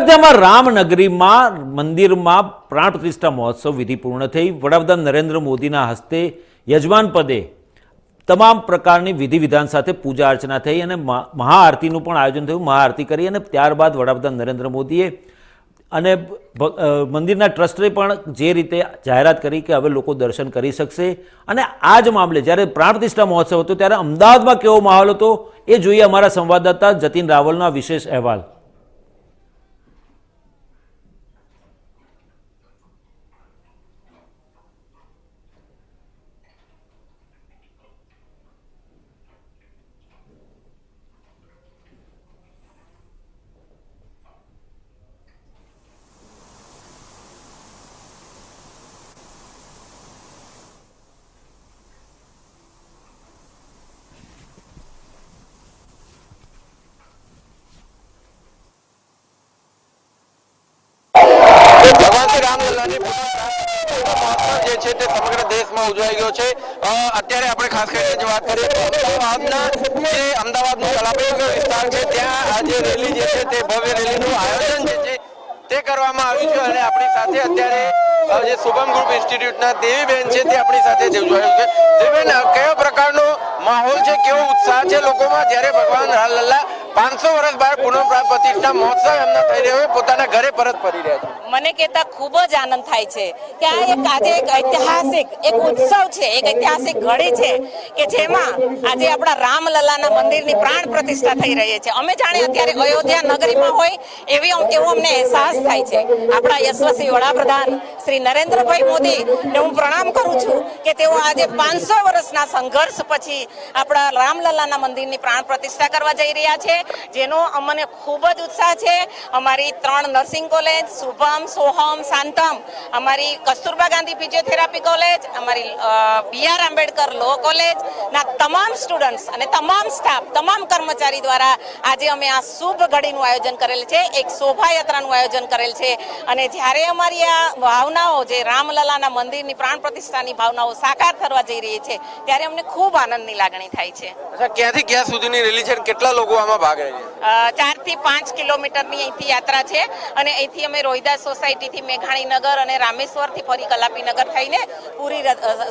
અયોધ્યામાં રામનગરીમાં મંદિરમાં પ્રાણ પ્રતિષ્ઠા મહોત્સવ વિધિ પૂર્ણ થઈ. વડાપ્રધાન નરેન્દ્ર મોદીના હસ્તે યજમાન પદે તમામ પ્રકારની વિધિ વિધાન સાથે પૂજા અર્ચના થઈ અને મહા- મહાઆરતીનું પણ આયોજન થયું. મહાઆરતી કરી અને ત્યારબાદ વડાપ્રધાન નરેન્દ્ર મોદીએ અને મંદિરના ટ્રસ્ટે પણ જે રીતે જાહેરાત કરી કે હવે લોકો દર્શન કરી શકશે અને આ જ મામલે જ્યારે પ્રાણ પ્રતિષ્ઠા મહોત્સવ હતો ત્યારે અમદાવાદમાં કેવો માહોલ હતો એ જોઈએ અમારા સંવાદદાતા જતીન રાવલનો વિશેષ અહેવાલ ભગવાન શ્રી રામલલ્લાની મહોત્સવ જે છે તે સમગ્ર દેશમાં ઉજવાઈ ગયો છે. અત્યારે આપણે ખાસ કરીને જે વાત કરીએ તો અમદાવાદના જે અમદાવાદનો કલાપેશ વિસ્તાર છે, ત્યાં આ રેલી જે છે તે ભવ્ય રેલીનું આયોજન જે છે તે કરવામાં આવ્યું છે અને આપણી સાથે અત્યારે જે શુભમ ગ્રુપ ઇન્સ્ટિટ્યૂટના દેવીબેન છે તે આપણી સાથે જોડાયું છે. દેવીબેન કયો પ્રકારનો માહોલ છે, કેવો ઉત્સાહ છે લોકોમાં? જ્યારે ભગવાન રામલલ્લા પાંચસો વર્ષ બાદ પૂનમ પ્રતિષ્ઠા મહોત્સવ એમના થઈ રહ્યો પોતાના ઘરે પરત ફરી રહ્યા છે. મને કહેતા ખૂબ જ આનંદ થાય છે કે આ એક આજે એક ઐતિહાસિક એક ઉત્સવ છે, એક ઐતિહાસિક ઘડી છે કે જેમાં આજે આપણા રામલલાના મંદિરની પ્રાણ પ્રતિષ્ઠા થઈ રહી છે. અમે જાણે અત્યારે અયોધ્યા નગરીમાં હોય એવી એવો અમને અહેસાસ થાય છે. આપણા યશસ્વી વડાપ્રધાન શ્રી નરેન્દ્રભાઈ મોદી, ને હું પ્રણામ કરું છું કે તેઓ આજે પાંચસો વર્ષના સંઘર્ષ પછી આપણા રામલલ્લાના મંદિરની પ્રાણ પ્રતિષ્ઠા કરવા જઈ રહ્યા છે, જેનો અમને ખૂબ જ ઉત્સાહ છે. અમારી ત્રણ નર્સિંગ કોલેજ, શુભમ, સોહમ શાંતમ અમારી કસ્તુરબા ગાંધી ફિઝિયોથેરાપી કોલેજ, અમારી B R Ambedkar law college, ના તમામ સ્ટુડન્ટ્સ અને તમામ સ્ટાફ, તમામ કર્મચારી દ્વારા આજે અમે આ શુભ ઘડીનું આયોજન કરેલ છે, એક શોભાયાત્રાનું આયોજન કરેલ છે. અને જ્યારે અમારી આ ભાવનાઓ જે રામલલાના મંદિરની પ્રાણ પ્રતિષ્ઠાની ભાવનાઓ સાકાર થવા જઈ રહી છે ત્યારે અમને ખૂબ આનંદની લાગણી થાય છે. ક્યાંથી ક્યાં સુધીની રેલી છે કેટલા લોકો આમાં ભાગ લે છે? ચારથી પાંચ કિલોમીટરની અહીંથી યાત્રા છે અને અહીંથી અમે રોહિદાસ સોસાયટીથી મેઘાણીનગર અને રામેશ્વરથી ફરી કલાપીનગર થઈને પૂરી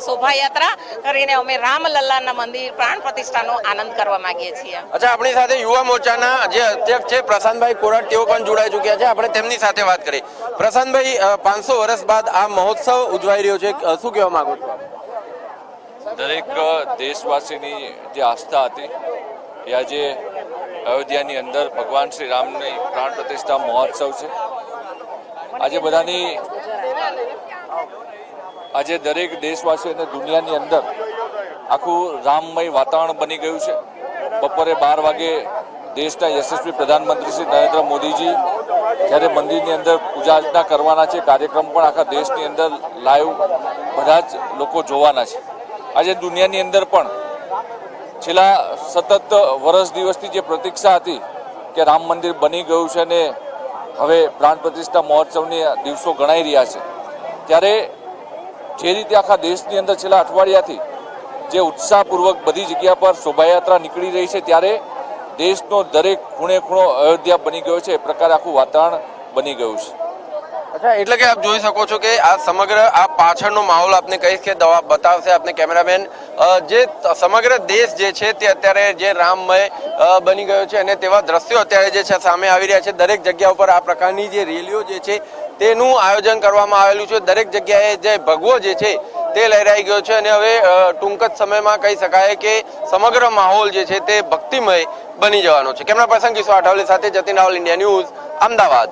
શોભાયાત્રા કરીને અમે રામલલ્લાના મંદિર પ્રાણ પ્રતિષ્ઠાનો આનંદ કરવા માંગીએ છીએ. અચ્છા આપણી સાથે યુવા મોરચાના જે અધ્યક્ષ છે પ્રશાંતભાઈ કોરાટ તેઓ પણ જોડાઈ ચૂક્યા છે. આપણે તેમની સાથે વાત કરી. પ્રશાંતભાઈ પાંચસો વર્ષ બાદ આ મહોત્સવ ઉજવાઈ રહ્યો છે. શું કહેવા માંગો છો દરેક દેશવાસીની જે આસ્થા હતી એ આજે અયોધ્યાની અંદર ભગવાન શ્રી રામની પ્રાણ પ્રતિષ્ઠા મહોત્સવ છે. આજે બધાની, આજે દરેક દેશવાસી અને દુનિયાની અંદર આખું રામમય વાતાવરણ બની ગયું છે. બપોરે બાર વાગે દેશના યશસ્વી પ્રધાનમંત્રી શ્રી નરેન્દ્ર મોદીજી જ્યારે મંદિરની અંદર પૂજા અર્ચના કરવાના છે, કાર્યક્રમ પણ આખા દેશની અંદર લાઈવ બધા જ લોકો જોવાના છે. આજે દુનિયાની અંદર પણ છેલ્લા સતત વર્ષ દિવસથી જે પ્રતીક્ષા હતી કે રામ મંદિર બની ગયું છે અને હવે પ્રાણ પ્રતિષ્ઠા મહોત્સવની દિવસો ગણાઈ રહ્યા છે, ત્યારે જે રીતે આખા દેશની અંદર છેલ્લા અઠવાડિયાથી જે ઉત્સાહપૂર્વક બધી જગ્યા પર શોભાયાત્રા નીકળી રહી છે, ત્યારે દેશનો દરેક ખૂણે ખૂણો અયોધ્યા બની ગયો છે. એ પ્રકારે આખું વાતાવરણ બની ગયું છે. અચ્છા, એટલે કે આપ જોઈ શકો છો કે આ સમગ્ર આ પાછળનો માહોલ આપને કહીશ કે દવા બતાવશે આપને કેમેરામેન. જે સમગ્ર દેશ જે છે તે અત્યારે જે રામમય બની ગયો છે અને તેવા દ્રશ્યો અત્યારે જે છે સામે આવી રહ્યા છે. દરેક જગ્યા ઉપર આ પ્રકારની જે રેલીઓ જે છે તેનું આયોજન કરવામાં આવેલું છે. દરેક જગ્યાએ જે ભગવો જે છે તે લહેરાઈ ગયો છે અને હવે ટૂંક જ સમયમાં કહી શકાય કે સમગ્ર માહોલ જે છે તે ભક્તિમય બની જવાનો છે. કેમેરા પર્સન કિશોર આઠવલે સાથે જતીન રાવલ ઇન્ડિયા ન્યૂઝ અમદાવાદ.